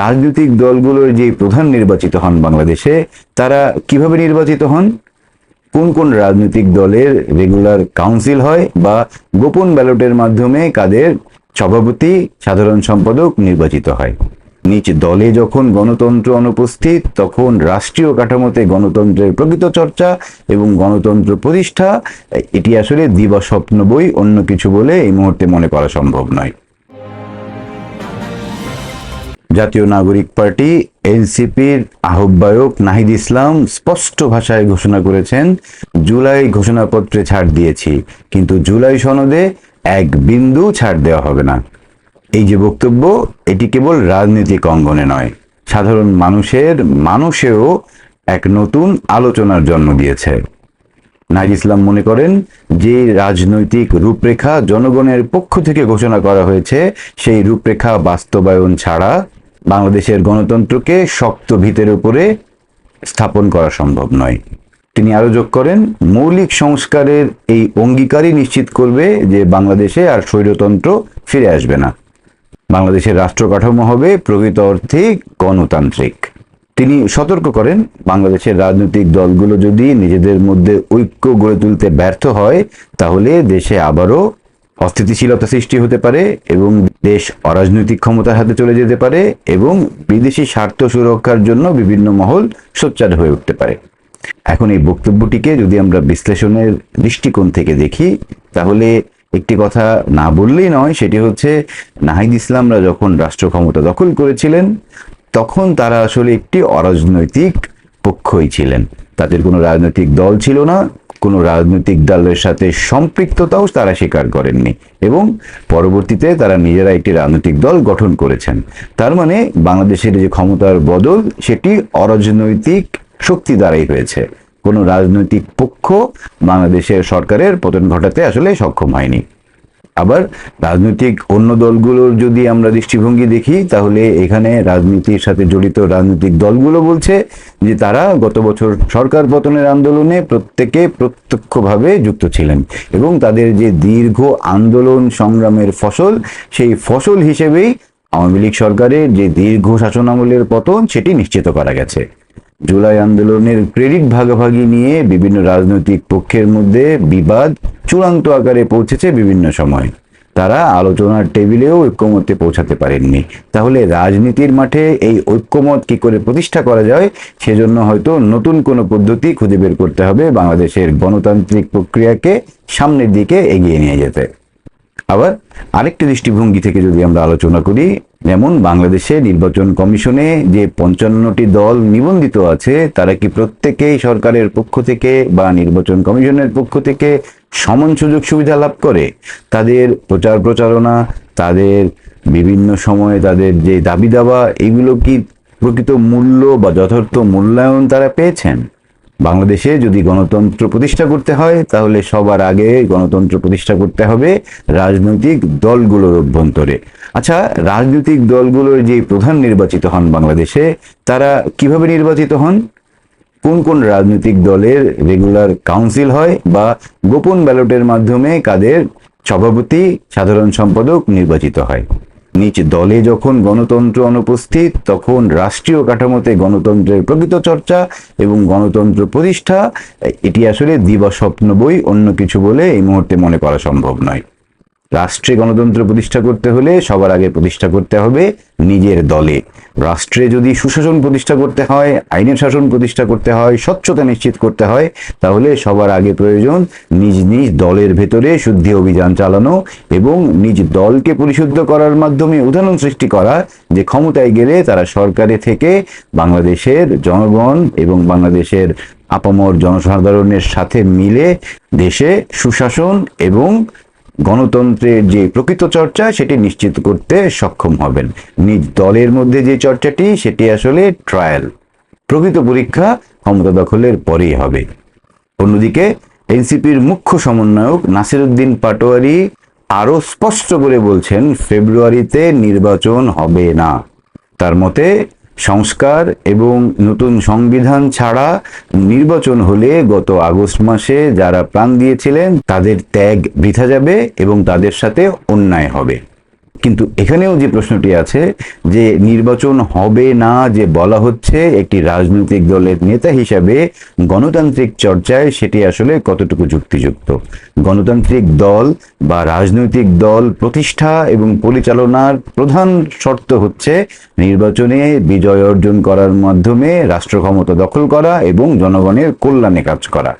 রাজনৈতিক দলগুলোর যে প্রধান নির্বাচিত হন বাংলাদেশে, তারা কীভাবে নির্বাচিত হন? কোন কোন রাজনৈতিক দলের রেগুলার কাউন্সিল হয় বা গোপন ব্যালটের মাধ্যমে কাদের সভাপতি, সাধারণ সম্পাদক নির্বাচিত হয়? নিজ দলে যখন গণতন্ত্র অনুপস্থিত, তখন রাষ্ট্রীয় কাঠামোতে গণতন্ত্রের প্রকৃত চর্চা এবং গণতন্ত্র প্রতিষ্ঠা, এটি আসলে দিবা স্বপ্ন বই, অন্য কিছু বলে এই মুহূর্তে মনে করা সম্ভব নয়। জাতীয় নাগরিক পার্টি এনসিপির আহ্বায়ক নাহিদ ইসলাম স্পষ্ট ভাষায় ঘোষণা করেছেন, জুলাই ঘোষণাপত্রে ছাড় দিয়েছি। কিন্তু জুলাই সনদে এক বিন্দু ছাড় দেওয়া হবে না। এই যে বক্তব্য, এটি কেবল রাজনৈতিক অঙ্গনে নয়। সাধারণ মানুষের মানুষেও এক নতুন আলোচনার জন্ম দিয়েছে। নাহিদ ইসলাম মনে করেন, যে রাজনৈতিক রূপরেখা জনগণের পক্ষ থেকে ঘোষণা করা হয়েছে, সেই রূপরেখা বাস্তবায়ন ছাড়া বাংলাদেশের গণতন্ত্রকে শক্ত ভিতের উপরে স্থাপন করা সম্ভব নয়। তিনি আরও যোগ করেন, মৌলিক সংস্কারের এই অঙ্গীকারই নিশ্চিত করবে যে বাংলাদেশে আর স্বৈরতন্ত্র ফিরে আসবে না। বাংলাদেশের রাষ্ট্র কাঠামো হবে প্রকৃত অর্থে গণতান্ত্রিক। তিনি সতর্ক করেন, বাংলাদেশের রাজনৈতিক দলগুলো যদি নিজেদের মধ্যে ঐক্য গড়ে তুলতে ব্যর্থ হয়, তাহলে দেশে আবারও অস্থিতিশীলতা সৃষ্টি হতে পারে এবং দেশ অরাজনৈতিক ক্ষমতার হাতে চলে যেতে পারে এবং বিদেশি স্বার্থ সুরক্ষার জন্য বিভিন্ন মহল সোচ্চার হয়ে উঠতে পারে। এখন এই বক্তব্যটিকে যদি আমরা বিশ্লেষণের দৃষ্টিকোণ থেকে দেখি, তাহলে একটি কথা না বললেই নয়, সেটি হচ্ছে নাহিদ ইসলামরা যখন রাষ্ট্র ক্ষমতা দখল করেছিলেন, তখন তারা আসলে একটি অরাজনৈতিক পক্ষই ছিলেন। তাদের কোনো রাজনৈতিক দল ছিল না কোনো রাজনৈতিক দলের সাথে সম্পৃক্ততাও তারা স্বীকার করেননি এবং পরবর্তীতে তারা নিজেরা একটি রাজনৈতিক দল গঠন করেছেন। তার মানে বাংলাদেশের যে ক্ষমতার বদল, সেটি অরাজনৈতিক শক্তি দ্বারাই হয়েছে। কোনো রাজনৈতিক পক্ষ বাংলাদেশের সরকারের পতন ঘটাতে আসলে সক্ষম হয়নি। আবার রাজনৈতিক অন্য দলগুলোর যদি আমরা দৃষ্টিভঙ্গি দেখি, তাহলে এখানে রাজনীতির সাথে জড়িত রাজনৈতিক দলগুলো বলছে যে তারা গত বছর সরকার পতনের আন্দোলনে প্রত্যেকে প্রত্যক্ষভাবে যুক্ত ছিলেন এবং তাদের যে দীর্ঘ আন্দোলন সংগ্রামের ফসল, সেই ফসল হিসেবেই আওয়ামী লীগ সরকারের যে দীর্ঘ শাসনামলের পতন, সেটি নিশ্চিত করা গেছে। জুলাই আন্দোলনের ক্রেডিট ভাগাভাগি নিয়ে বিভিন্ন রাজনৈতিক পক্ষের মধ্যে বিবাদ চূড়ান্ত আকারে পৌঁছেছে বিভিন্ন সময়। তারা আলোচনার টেবিলেও ঐক্যমত্যে পৌঁছাতে পারেননি। তাহলে রাজনীতির মাঠে এই ঐক্যমত কি করে প্রতিষ্ঠা করা যায়, সেজন্য হয়তো নতুন কোনো পদ্ধতি খুঁজে বের করতে হবে বাংলাদেশের গণতান্ত্রিক প্রক্রিয়াকে সামনের দিকে এগিয়ে নিয়ে যেতে। আবার আরেকটি দৃষ্টিভঙ্গি থেকে যদি আমরা আলোচনা করি যেমন বাংলাদেশে নির্বাচন কমিশনে যে পঞ্চান্নটি দল নিবন্ধিত আছে, তারা কি প্রত্যেকেই সরকারের পক্ষ থেকে বা নির্বাচন কমিশনের পক্ষ থেকে সমান সুযোগ সুবিধা লাভ করে? তাদের প্রচার প্রচারণা, তাদের বিভিন্ন সময়ে তাদের যে দাবি দাবা এগুলো কি প্রকৃত মূল্য বা যথার্থ মূল্যায়ন তারা পেয়েছেন? বাংলাদেশে যদি গণতন্ত্র প্রতিষ্ঠা করতে হয়, তাহলে সবার আগে গণতন্ত্র প্রতিষ্ঠা করতে হবে রাজনৈতিক দলগুলোর অভ্যন্তরে। আচ্ছা রাজনৈতিক দলগুলোর যে প্রধান নির্বাচিত হন বাংলাদেশে, তারা কীভাবে নির্বাচিত হন? কোন কোন রাজনৈতিক দলের রেগুলার কাউন্সিল হয় বা গোপন ব্যালটের মাধ্যমে কাদের সভাপতি, সাধারণ সম্পাদক নির্বাচিত হয়? নিজ দলে যখন গণতন্ত্র অনুপস্থিত, তখন রাষ্ট্রীয় কাঠামোতে গণতন্ত্রের প্রকৃত চর্চা এবং গণতন্ত্র প্রতিষ্ঠা এটি আসলে দিবা স্বপ্ন বই, অন্য কিছু বলে এই মুহূর্তে মনে করা সম্ভব নয়। রাষ্ট্রে গণতন্ত্র প্রতিষ্ঠা করতে হলে সবার আগে প্রতিষ্ঠা করতে হবে নিজের দলে। রাষ্ট্রে যদি সুশাসন প্রতিষ্ঠা করতে হয়, আইনের শাসন প্রতিষ্ঠা করতে হয়, স্বচ্ছতা নিশ্চিত করতে হয়, তাহলে সবার আগে প্রয়োজন নিজ নিজ দলের ভেতরে শুদ্ধি অভিযান চালানো এবং নিজ দলকে পরিশুদ্ধ করার মাধ্যমে উদাহরণ সৃষ্টি করা যে ক্ষমতায় গেলে তারা সরকারে থেকে বাংলাদেশের জনগণ এবং বাংলাদেশের আপামর জনসাধারণের সাথে মিলে দেশে সুশাসন এবং গণতন্ত্রের যে প্রকৃত চর্চা, সেটি নিশ্চিত করতে সক্ষম হবেন। নিজ দলের মধ্যে যে চর্চাটি, সেটি আসলে ট্রায়াল প্রকৃত পরীক্ষা ক্ষমতা দখলের পরেই হবে। অন্যদিকে, এনসিপির মুখ্য সমন্বয়ক নাসিরুদ্দিন পাটোয়ারি আরও স্পষ্ট করে বলছেন, ফেব্রুয়ারিতে নির্বাচন হবে না। তার মতে সংস্কার এবং নতুন সংবিধান ছাড়া নির্বাচন হলে গত আগস্ট মাসে যারা প্রাণ দিয়েছিলেন, তাদের ত্যাগ বৃথা যাবে এবং তাদের সাথে অন্যায় হবে। কিন্তু এখানেও যে প্রশ্নটি আছে যে নির্বাচন হবে না যে বলা হচ্ছে, একটি রাজনৈতিক দলের নেতা হিসাবে গণতান্ত্রিক চর্চায় সেটি আসলে কতটুকু যুক্তিযুক্ত? গণতান্ত্রিক দল বা রাজনৈতিক দল প্রতিষ্ঠা এবং পরিচালনার প্রধান শর্ত হচ্ছে নির্বাচনে বিজয় অর্জন করার মাধ্যমে রাষ্ট্র ক্ষমতা দখল করা এবং জনগণের কল্যাণে কাজ করা।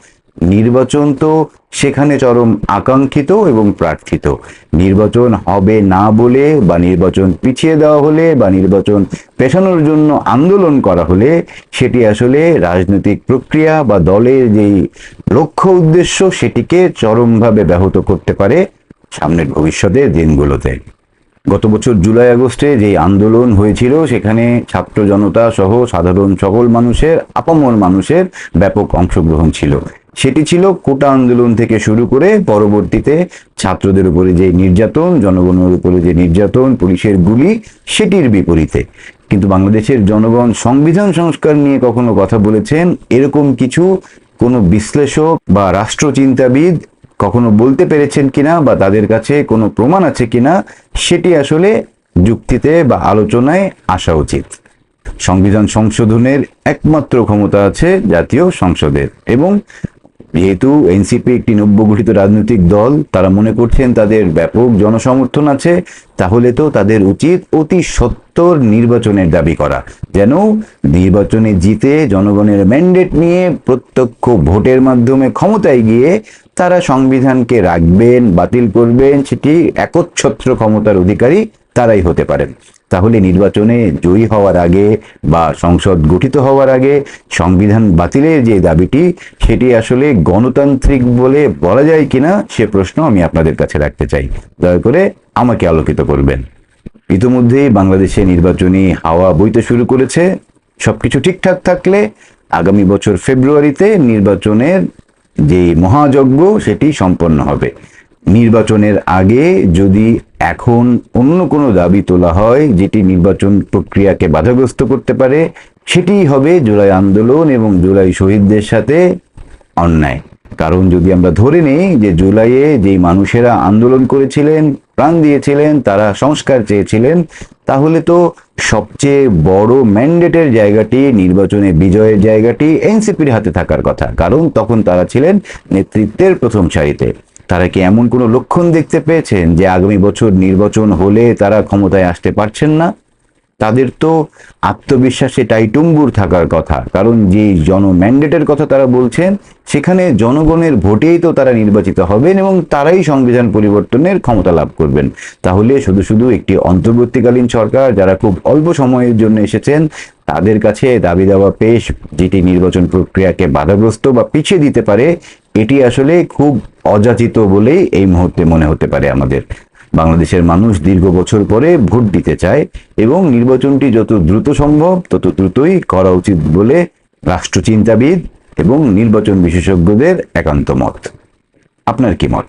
নির্বাচন তো সেখানে চরম আকাঙ্ক্ষিত এবং প্রার্থিত। নির্বাচন হবে না বলে বা নির্বাচন পিছিয়ে দেওয়া হলে বা নির্বাচন পেছানোর জন্য আন্দোলন করা হলে সেটি আসলে রাজনৈতিক প্রক্রিয়া বা দলের যেই লক্ষ্য উদ্দেশ্য সেটিকে চরমভাবে ব্যাহত করতে পারে সামনের ভবিষ্যতের দিনগুলোতে। গত বছর জুলাই আগস্টে যে আন্দোলন হয়েছিল, সেখানে ছাত্র জনতা সহ সাধারণ সকল মানুষের, আপামর মানুষের ব্যাপক অংশগ্রহণ ছিল। সেটি ছিল কোটা আন্দোলন থেকে শুরু করে পরবর্তীতে ছাত্রদের উপরে যে নির্যাতন, জনগণের উপরে যে নির্যাতন, পুলিশের গুলি, সেটির বিপরীতে। কিন্তু বাংলাদেশের জনগণ সংবিধান সংস্কার নিয়ে কখনো কথা বলেছেন, এরকম কিছু কোনো বিশ্লেষক বা রাষ্ট্রচিন্তাবিদ কখনো বলতে পেরেছেন কিনা বা তাদের কাছে কোনো প্রমাণ আছে কিনা, সেটি আসলে যুক্তিতে বা আলোচনায় আসা উচিত। সংবিধান সংশোধনের একমাত্র ক্ষমতা আছে জাতীয় সংসদের এবং যেহেতু এনসিপি একটি নব্য গঠিত রাজনৈতিক দল, তারা মনে করছেন তাদের ব্যাপক জনসমর্থন আছে, তাহলে তো তাদের উচিত অতি সত্তর নির্বাচনের দাবি করা। যেন নির্বাচনে জিতে জনগণের ম্যান্ডেট নিয়ে প্রত্যক্ষ ভোটের মাধ্যমে ক্ষমতায় গিয়ে তারা সংবিধানকে রাখবেন, বাতিল করবেন, সেটি একচ্ছত্র ক্ষমতার অধিকারী তারাই হতে পারেন। তাহলে নির্বাচনে জয়ী হওয়ার আগে বা সংসদ গঠিত হওয়ার আগে সংবিধান বাতিলের যে দাবিটি, সেটি আসলে গণতান্ত্রিক বলে বলা যায় কিনা, সে প্রশ্ন আমি আপনাদের কাছে রাখতে চাই। দয়া করে আমাকে আলোকিত করবেন। ইতিমধ্যেই বাংলাদেশে নির্বাচনী হাওয়া বইতে শুরু করেছে। সবকিছু ঠিকঠাক থাকলে আগামী বছর ফেব্রুয়ারিতে নির্বাচনের যে মহাযজ্ঞ, সেটি সম্পন্ন হবে। নির্বাচনের আগে যদি এখন অন্য কোনো দাবি তোলা হয়, যেটি নির্বাচন প্রক্রিয়াকে বাধাগ্রস্ত করতে পারে, সেটিই হবে জুলাই আন্দোলন এবং জুলাই শহীদদের সাথে অন্যায়। কারণ যদি আমরা ধরে নেই যে জুলাইয়ে যেই মানুষেরা আন্দোলন করেছিলেন, প্রাণ দিয়েছিলেন, তারা সংস্কার চেয়েছিলেন, তাহলে তো সবচেয়ে বড় ম্যান্ডেটের জায়গাটি, নির্বাচনে বিজয়ের জায়গাটি এনসিপির হাতে থাকার কথা। কারণ তখন তারা ছিলেন নেতৃত্বের প্রথম সারিতে। তারা কি এমন কোনো লক্ষণ দেখতে পেয়েছেন যে আগামী বছর নির্বাচন হলে তারা ক্ষমতায় আসতে পারছেন না? তাদের তো আত্মবিশ্বাসে টাইটুম্বুর থাকার কথা, কারণ যে জন ম্যান্ডেটের কথা তারা বলছেন, সেখানে জনগণের ভোটেই তো তারা নির্বাচিত হবেন এবং তারাই সংবিধান পরিবর্তনের ক্ষমতা লাভ করবেন। তাহলে শুধু শুধু একটি অন্তর্বর্তীকালীন সরকার, যারা খুব অল্প সময়ের জন্য এসেছেন তাদের কাছে দাবি দেওয়া পেশ যেটি নির্বাচন প্রক্রিয়াকে বাধাগ্রস্ত বা পিছিয়ে দিতে পারে, এটি আসলে খুব অযাচিত বলেই এই মুহূর্তে মনে হতে পারে আমাদের। বাংলাদেশের মানুষ দীর্ঘ বছর পরে ভোট দিতে চায় এবং নির্বাচনটি যত দ্রুত সম্ভব, তত দ্রুতই করা উচিত বলে রাষ্ট্রচিন্তাবিদ এবং নির্বাচন বিশেষজ্ঞদের একান্ত মত। আপনার কি মত?